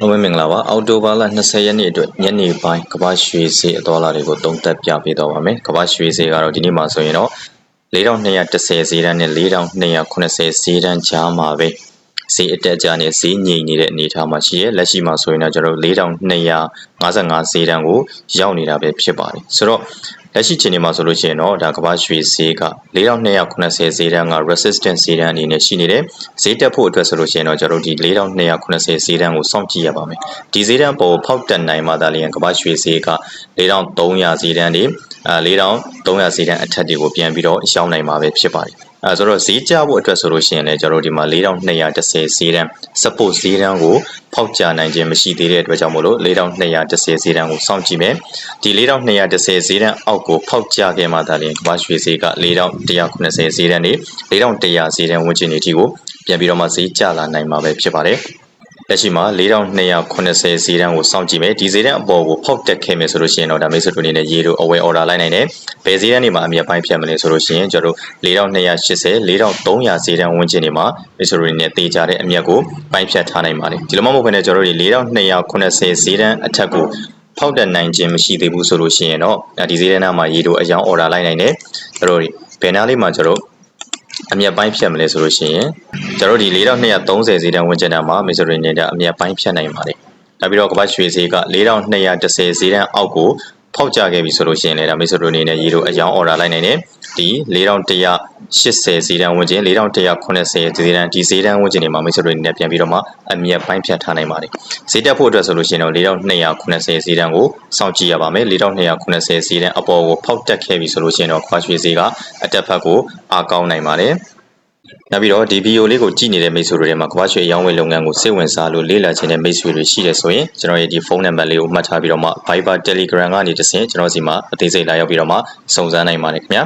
လုံးဝမင်္ဂလာပါအော်တိုဘာလ20ရက်နေ့အတွက်ညနေပိုင်းကမ္ဘာရွှေဈေးအတော်လာတွေကိုတုံးသက်ပြပေးတော့ပါမယ်ကမ္ဘာရွှေဈေးကတော့ဒီနေ့မှာဆိုရင်တော့4210ဈေးတန်းနဲ့4280ဈေးတန်းကြားမှာပဲဈေးအတက်ကြနဲ့ဈေးငြိမ်နေတဲ့အနေအထားမှာရှိရဲလက်ရှိမှာဆိုရင်တော့ကျွန်တော်တို့4255ဈေးတန်းကိုရောက်နေတာပဲဖြစ်ပါတယ်ဆိုတော့ လက်ရှိချိန်ဒီမှာဆိုလို့ရှိရင်တော့ဒါကမ္ဘာရွှေဈေးက4280ဈေးတန်းက resistance ဈေးတန်းအနေနဲ့ရှိနေတယ်ဈေးတက်ဖို့အတွက်ဆိုလို့ရှိရင်တော့ကျွန်တော်တို့ဒီ4280ဈေးတန်းကိုစောင့်ကြည့်ရပါမယ်ဒီဈေးတန်းပေါ်ဖောက်တက်နိုင်မှသာလျှင်ကမ္ဘာရွှေဈေးက4300ဈေးတန်းတွေအဲ4300ဈေးတန်းအထက်တွေကိုပြန်ပြီးတော့ရှောင်းနိုင်မှာပဲဖြစ်ပါတယ်အဲဆိုတော့ဈေးကျဖို့အတွက်ဆိုလို့ရှိရင်လည်းကျွန်တော်တို့ဒီမှာ4210ဈေးတန်း support ဈေးတန်းကို ဖောက်ကျနိုင်ခြင်းမရှိသေးတဲ့အတွက်ကြောင့်မို့လို့4210ဈေးတန်းကိုစောင့်ကြည့်မယ်ဒီ4210ဈေးတန်းအောက်ကိုဖောက်ကျခဲ့မှသာလျှင်ကမ္ဘာရွှေဈေးက4190ဈေးတန်းတွေ4100ဈေးတန်းဝန်းကျင်တွေအထိကိုပြန်ပြီးတော့မှဈေးကျလာနိုင်မှာပဲဖြစ်ပါတယ် လက်ရှိမှာ4280ဈေးတန်းကိုစောင့်ကြည့်မယ်ဒီဈေးတန်းအပေါ်ကိုဖောက်တက်ခဲ့မယ်ဆိုလို့ရှိရင်တော့ဒါမိတ်ဆွေတို့အနေနဲ့ရေတို့အဝယ် order လိုက်နိုင်တယ်ဘယ်ဈေးတန်းတွေမှာအမြတ်ပိုင်းဖြတ်မလဲဆိုလို့ရှိရင်ကျွန်တော်တို့4280 4300ဈေးတန်းဝန်းကျင်တွေမှာမိတ်ဆွေတို့အနေနဲ့တေချာတဲ့အမြတ်ကိုပိုင်းဖြတ်ထားနိုင်ပါတယ်ဒီလိုမှမဟုတ်ဘဲနဲ့ကျွန်တော်တို့4280ဈေးတန်းအထက်ကိုဖောက်တက်နိုင်ခြင်းမရှိသေးဘူးဆိုလို့ရှိရင်တော့ဒီဈေးတန်းမှာရေတို့အယောင် order လိုက်နိုင်တယ်ကျွန်တော်တို့ဘယ်နားလေးမှာကျွန်တော်တို့ အမြတ်ပိုင်းဖြတ်မလဲဆိုလို့ရှိရင်ကျွန်တော်တို့ဒီ4230ဈေးတန်းဝင်ကျင်တာမှာမေဆိုရင်လည်းအမြတ်ပိုင်းဖြတ်နိုင်ပါတယ်။နောက်ပြီးတော့ကပတ်ရွှေဈေးက4210ဈေးတန်းအောက်ကို ဖောက်ကြခဲ့ပြီဆိုလို့ရှိရင်လည်းဒါမေဆိုတို့အနေနဲ့ရေတို့အယောင် order လိုက်နိုင်တယ်။ဒီ4180ဈေးတန်းဝင်ကျင်4180ဈေးတန်းဒီဈေးတန်းဝင်ကျင်တွေမှာမေဆိုတို့အနေနဲ့ပြန်ပြီးတော့မှအမြတ်ပိုင်းဖြတ်ထားနိုင်ပါတယ်။ဈေးတက်ဖို့အတွက်ဆိုလို့ရှိရင်တော့4280ဈေးတန်းကိုစောင့်ကြည့်ရပါမယ်4280ဈေးတန်းအပေါ်ကိုဖောက်တက်ခဲ့ပြီဆိုလို့ရှိရင်တော့ခွာရွှေဈေးကအတက်ဖက်ကိုအားကောင်းနိုင်ပါတယ်။ နောက်ပြီးတော့ဒီဗီဒီယိုလေးကိုကြည့်နေတဲ့မိတ်ဆွေတွေထဲမှာကမ္ဘာ့ရွှေရောင်းဝယ်လုပ်ငန်းကိုစိတ်ဝင်စားလို့လေ့လာချင်တဲ့မိတ်ဆွေတွေရှိတယ်ဆိုရင်ကျွန်တော်ရဲ့ဒီဖုန်းနံပါတ်လေးကိုမှတ်ထားပြီးတော့မှ Viber Telegram ကနေတဆင့်ကျွန်တော်စီမှာအသေးစိတ်လာရောက်ပြီးတော့မှစုံစမ်းနိုင်ပါတယ်ခင်ဗျာ